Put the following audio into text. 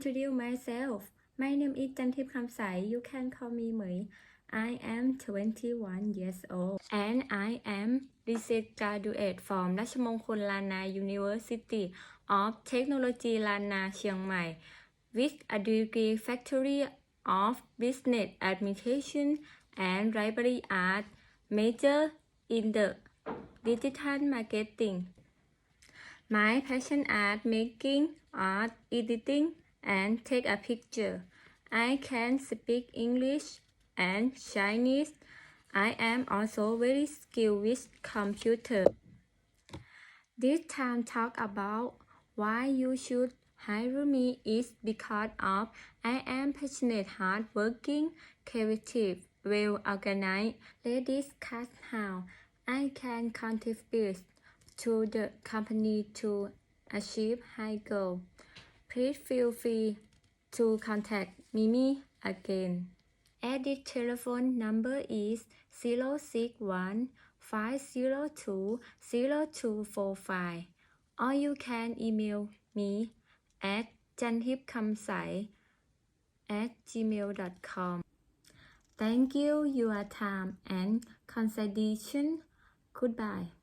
introduce myself. My name is Jantip Kamsai. You can call me Mui. I am 21 years old and I am recent graduate from ราชมงคลลานา University of Technology ลานาเชียงใหม่ with a degree Factory of Business Administration and Library Art major in the digital marketing My passion art making, art editing, and take a picture. I can speak English and Chinese. I am also very skilled with computer. This time talk about why you should hire me is because of I am passionate, hardworking, creative, well organized. Let's discuss how I can contribute to the company to achieve high goal. Please feel free to contact Mimi again. Edit telephone number is 061 502 0245 or you can email me at jantipkamsai at gmail.com. Thank you your time and consideration. Goodbye.